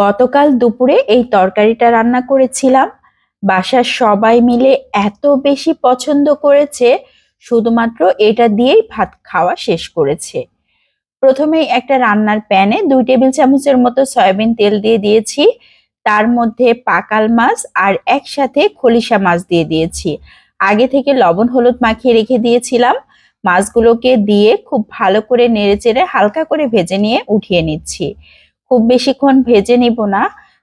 গতকাল দুপুরে এই তরকারিটা রান্না করেছিলাম। বাসার সবাই মিলে এত বেশি পছন্দ করেছে, শুধুমাত্র এটা দিয়েই ভাত খাওয়া শেষ করেছে। প্রথমেই একটা রান্নার প্যানে দুই টেবিল চামচের মতো সয়াবিন তেল দিয়ে দিয়েছি। তার মধ্যে পাকাল মাছ আর একসাথে খলিশা মাছ দিয়ে দিয়েছি। আগে থেকে লবণ, হলুদ মাখিয়ে রেখে দিয়েছিলাম। মাছগুলোকে দিয়ে খুব ভালো করে নেড়েচেড়ে হালকা করে ভেজে নিয়ে উঠিয়ে নিচ্ছি। খুব বেশিক্ষণ ভেজে নিব না,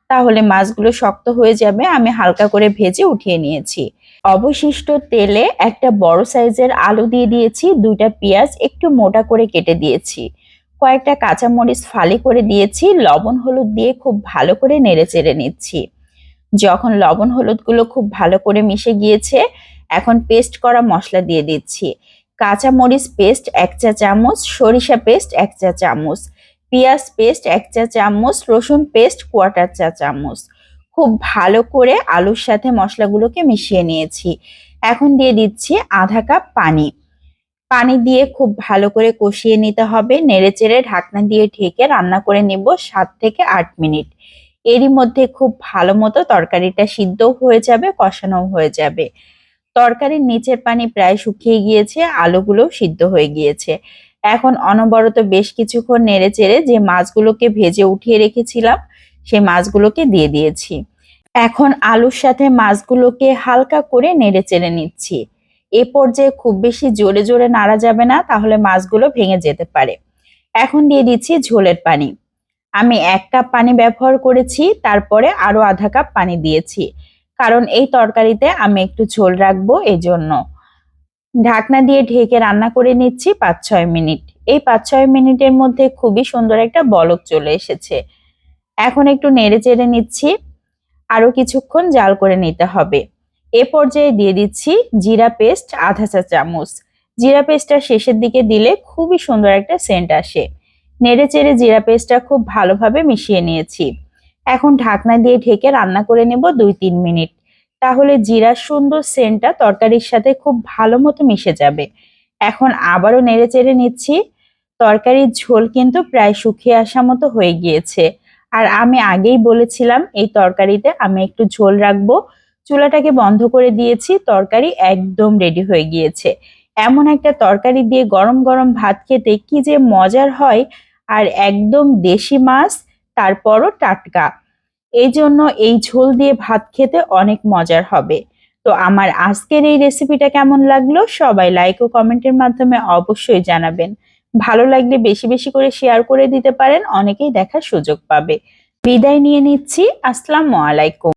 তাহলে মাছগুলো শক্ত হয়ে যাবে, আমি হালকা করে ভেজে উঠিয়ে নিয়েছি। অবশিষ্ট তেলে একটা বড় সাইজের আলু দিয়ে দিয়েছি, দুইটা পেঁয়াজ একটু মোটা করে কেটে দিয়েছি। কয়েকটা কাঁচামরিচ ফালি করে দিয়েছি, লবণ হলুদ দিয়ে খুব ভালো করে নেড়ে চেড়ে নিচ্ছি। যখন লবণ হলুদগুলো খুব ভালো করে মিশে গিয়েছে, এখন পেস্ট করা মশলা দিয়ে দিচ্ছি। কাঁচামরিচ পেস্ট এক চা চামচ, সরিষা পেস্ট এক চা চামচ। পেঁয়াজ পেস্ট এক চা চামচ, রসুন পেস্ট কোয়াটার চা চামচ। খুব ভালো করে আলুর সাথে মশলাগুলোকে মিশিয়ে নিয়েছি। এখন দিয়ে দিচ্ছি আধা কাপ পানি। পানি দিয়ে খুব ভালো করে কষিয়ে নিতে হবে। নেড়েচেড়ে ঢাকনা দিয়ে ঢেকে রান্না করে নেব সাত থেকে আট মিনিট। এরই মধ্যে খুব ভালো মতো তরকারিটা সিদ্ধ হয়ে যাবে কষানো হয়ে যাবে। তরকারির নিচের পানি প্রায় শুকিয়ে গিয়েছে আলুগুলো সিদ্ধ হয়ে গিয়েছে। এখন অনবরত বেশ কিছুক্ষণ নেড়ে চেড়ে যে মাছগুলোকে ভেজে উঠিয়ে রেখেছিলাম, সেই মাছগুলোকে দিয়ে দিয়েছি। এখন আলুর সাথে মাছগুলোকে হালকা করে নেড়ে চেড়ে নিচ্ছি। এ পর্যায়ে খুব বেশি জোরে জোরে নাড়া যাবে না, তাহলে মাছগুলো ভেঙে যেতে পারে। এখন দিয়ে দিচ্ছি ঝোলের পানি। আমি এক কাপ পানি ব্যবহার করেছি, তারপরে আরও আধা কাপ পানি দিয়েছি। কারণ এই তরকারিতে আমি একটু ঝোল রাখব, এজন্য। ঢাকনা দিয়ে ঢেকে রান্না করে নিচ্ছি পাঁচ, ছয় মিনিট। এই পাঁচ, ছয় মিনিটের মধ্যে খুবই সুন্দর একটা বলক চলে এসেছে। এখন একটু নেড়ে চেড়ে নিচ্ছি। আরও কিছুক্ষণ জাল করে নিতে হবে। এ পর্যায়ে দিয়ে দিচ্ছি জিরা পেস্ট, আধা চা চামচ। জিরা পেস্টটা শেষের দিকে দিলে খুবই সুন্দর একটা সেন্ট আসে। নেড়ে চেড়ে জিরা পেস্টটা খুব ভালোভাবে মিশিয়ে নিয়েছি। এখন ঢাকনা দিয়ে ঢেকে রান্না করে নেব দুই, তিন মিনিট। তাহলে জিরার সুন্দর সেন্টটা তরকারির সাথে খুব ভালো মতো মিশে যাবে। এখন আবারও নেড়ে চেড়ে নিচ্ছি। তরকারির ঝোল কিন্তু প্রায় শুকিয়ে আসা মতো হয়ে গিয়েছে। আর আমি আগেই বলেছিলাম, এই তরকারিতে আমি একটু ঝোল রাখব। চুলাটাকে বন্ধ করে দিয়েছি, তরকারি একদম রেডি হয়ে গিয়েছে। এমন একটা তরকারি দিয়ে গরম গরম ভাত খেতে কি যে মজার হয়। আর একদম দেশি মাছ, তারপরও টাটকা। এই জন্য এই ঝোল দিয়ে ভাত খেতে অনেক মজার হবে। তো আমার আজকের এই রেসিপিটা কেমন লাগল সবাই লাইক ও কমেন্টের মাধ্যমে অবশ্যই জানাবেন। ভালো লাগলে বেশি বেশি করে শেয়ার করে দিতে পারেন, অনেকেই দেখার সুযোগ পাবে। বিদায় নিয়ে নিচ্ছি, আসসালামু আলাইকুম।